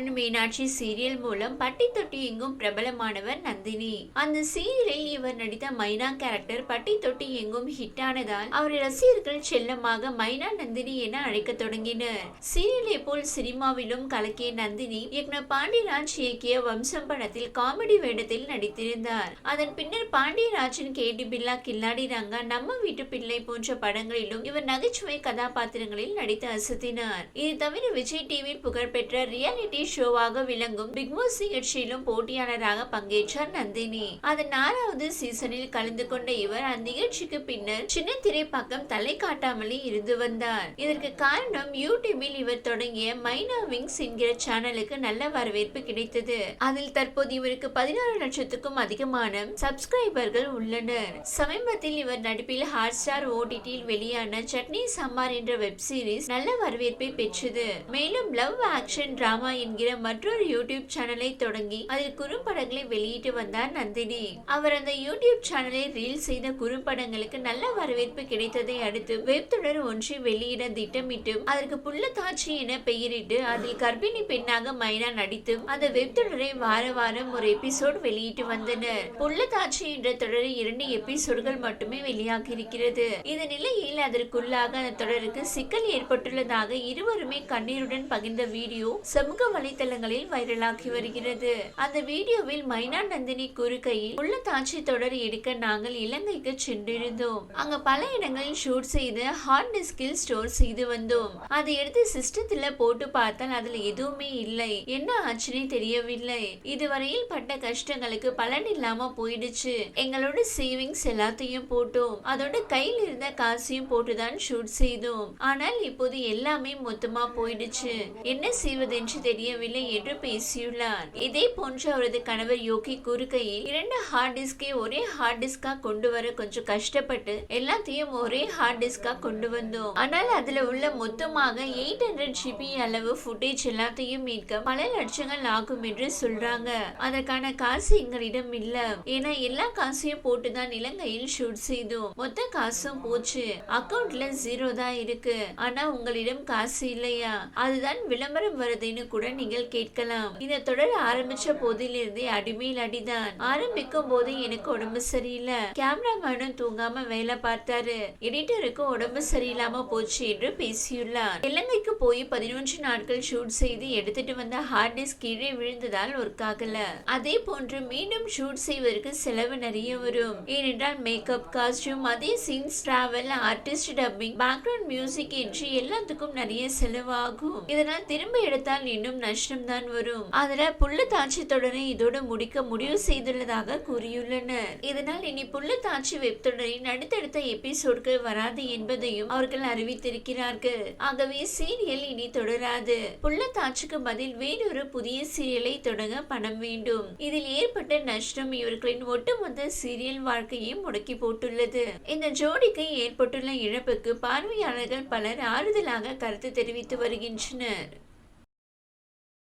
Meenakshi serial மூலம் பட்டி தொட்டி எங்கும் பிரபலமானவர் நந்தினி. அந்த சீரியலில் இவர் நடித்த மைனா கேரக்டர் பட்டி தொட்டி எங்கும் ஹிட் ஆனதால் அவர் ரசிகர்கள் செல்லமாக மைனா நந்தினி என அழைக்க தொடங்கினர். சீரியலை போல் சினிமாவிலும் கலக்கிய நந்தினி இயக்குனர் பாண்டியராஜ் இயக்கிய வம்சம் படத்தில் காமெடி வேடத்தில் நடித்திருந்தார். அதன் பின்னர் பாண்டியராஜின் கேடி பில்லா கில்லாடி ரங்கா நம்ம வீட்டு பிள்ளை போன்ற படங்களிலும் இவர் நகைச்சுவை கதாபாத்திரங்களில் நடித்து அசத்தினார். இது தவிர விஜய் டிவியில் புகழ்பெற்ற ரியாலிட்டி ஷோவாக விளங்கும் பிக் பாஸ் நிகழ்ச்சியிலும் போட்டியாளராக பங்கேற்றார் நந்தினி. அதன் நாலாவது சீசனில் கலந்து கொண்ட இவர் அந்நிகழ்ச்சிக்கு பின்னர் சின்ன திரை பக்கம் தலை காட்டாமலே இருந்து வந்தார். இதற்கு காரணம் யூடியூபில் இவர் தொடங்கிய மைனா விங்ஸ் என்கிற சேனலுக்கு நல்ல வரவேற்பு கிடைத்தது. அதில் தற்போது இவருக்கு பதினாறு லட்சத்துக்கும் அதிகமான சப்ஸ்கிரைபர்கள் உள்ளனர். சமீபத்தில் இவர் நடிப்பில் ஹாட் ஸ்டார் ஓடிடியில் வெளியான சட்னி சம்மார் என்ற வெப் சீரிஸ் நல்ல வரவேற்பை பெற்றது. மேலும் லவ் ஆக்ஷன் டிராமா என்ற என்கிற மற்றொரு யூடியூப் சேனலை தொடங்கி அதில் குறும்படங்களை வெளியிட்டு வந்தார் நந்தினி. அவர் அந்த யூடியூப் சேனலை ரீல் செய்த குறும்படங்களுக்கு நல்ல வரவேற்பு கிடைத்ததை அடுத்து வெப் தொடர் ஒன்றை வெளியிட திட்டமிட்டு அதற்கு புள்ளத்தாச்சி என பெயரிட்டு அதில் கர்ப்பிணி பெண்ணாக மைனா நடித்து அந்த வெப் தொடரை வார வாரம் ஒரு எபிசோட் வெளியிட்டு வந்தனர். புள்ளத்தாச்சி என்ற தொடரில் இரண்டு எபிசோடுகள் மட்டுமே வெளியாகி இருக்கிறது இந்த நிலையில் அதற்குள்ளாக அந்த தொடருக்கு சிக்கல் ஏற்பட்டுள்ளதாக இருவருமே கண்ணீருடன் பகிர்ந்த வீடியோ சமூக வலைதளங்களில் வைரலாகி வருகிறது. அந்த வீடியோவில் மைனா நந்தினி குறுக்கையில் உள்ள தாட்சி தொடர் எடுக்க நாங்கள் இலங்கைக்கு சென்றிருந்தோம். அங்க பல இடங்களில் ஷூட் செய்து ஹார்ட் டிஸ்கில் ஸ்டோர் செய்து வந்தோம். அதை எடுத்து சிஸ்டத்துல போட்டு பார்த்தால் அதுல எதுவுமே இல்லை. என்ன ஆச்சுன்னே தெரியவில்லை. இதுவரையில் பட்ட கஷ்டங்களுக்கு பலன் இல்லாம போயிடுச்சு. எங்களோட சேவிங்ஸ் எல்லாத்தையும் போட்டோம். அதோட கையில் இருந்த காசையும் போட்டுதான் ஷூட் செய்தோம். ஆனால் இப்போது எல்லாமே மொத்தமா போயிடுச்சு. என்ன செய்வதென்று முடியவில்லை என்று பேசியுள்ளார். இதே போன்று அவரது கணவர் யோகி கூறுகையில் இரண்டு ஹார்ட் டிஸ்கை ஒரே ஹார்ட் டிஸ்கா கொண்டு வர கொஞ்சம் கஷ்டப்பட்டு எல்லாத்தையும் ஒரே ஹார்ட் டிஸ்கா கொண்டு வந்தோம். ஆனால் அதுல உள்ள மொத்தமாக எயிட் ஹண்ட்ரட் ஜிபி அளவு ஃபுட்டேஜ் எல்லாத்தையும் மீட்க பல லட்சங்கள் ஆகும் என்று சொல்றாங்க. அதற்கான காசு எங்களிடம் இல்ல. ஏன்னா எல்லா காசையும் போட்டுதான் இலங்கையில் ஷூட் செய்தோம். மொத்த காசும் போச்சு. அக்கவுண்ட்ல ஜீரோ தான் இருக்கு. ஆனா உங்களிடம் காசு இல்லையா? அதுதான் விளம்பரம் வருதுன்னு கூட நீங்கள் கேட்கலாம். இந்த தொடர் ஆரம்பிச்ச போதிலிருந்தே அடிமையில் அடிதான். ஆரம்பிக்கும் போது எனக்கு உடம்பு சரியில்லை. கேமராமேனும் தூங்காம வேலை பார்த்தாரு. எடிட்டருக்கும் உடம்பு சரியில்லாம போச்சு என்று பேசியுள்ளார். இலங்கைக்கு போய் பதினொன்று நாட்கள் ஷூட் செய்து எடுத்துட்டு வந்த ஹார்ட் டிஸ்க் கீழே விழுந்ததால் ஒர்க் ஆகல. அதே போன்று மீண்டும் ஷூட் செய்வதற்கு செலவு நிறைய வரும். ஏனென்றால் மேக்கப் காஸ்டியூம் அதே scenes travel artist dubbing background music என்று எல்லாத்துக்கும் நிறைய செலவாகும். இதனால் திரும்ப எடுத்தால் இன்னும் நஷ்டம் தான் வரும். அதுல புள்ளத்தாச்சி தொடரை இதோடு முடிக்க முடிவு செய்துள்ளதாக கூறியுள்ளனர். இதனால் இனி புள்ளத்தாச்சி வெப் தொடரின் அடுத்தடுத்த எபிசோட்கள் வராது என்பதையும் அவர்கள் அறிவித்திருக்கிறார்கள். ஆகவே சீரியல் இனி தொடராது. புள்ளத்தாச்சிக்கு பதில் வேறொரு புதிய சீரியலை தொடங்க பணம் வேண்டும். இதில் ஏற்பட்ட நஷ்டம் இவர்களின் ஒட்டுமொத்த சீரியல் வாழ்க்கையை முடக்கி போட்டுள்ளது. இந்த ஜோடிக்கு ஏற்பட்டுள்ள இழப்புக்கு பார்வையாளர்கள் பலர் ஆறுதலாக கருத்து தெரிவித்து வருகின்றனர்.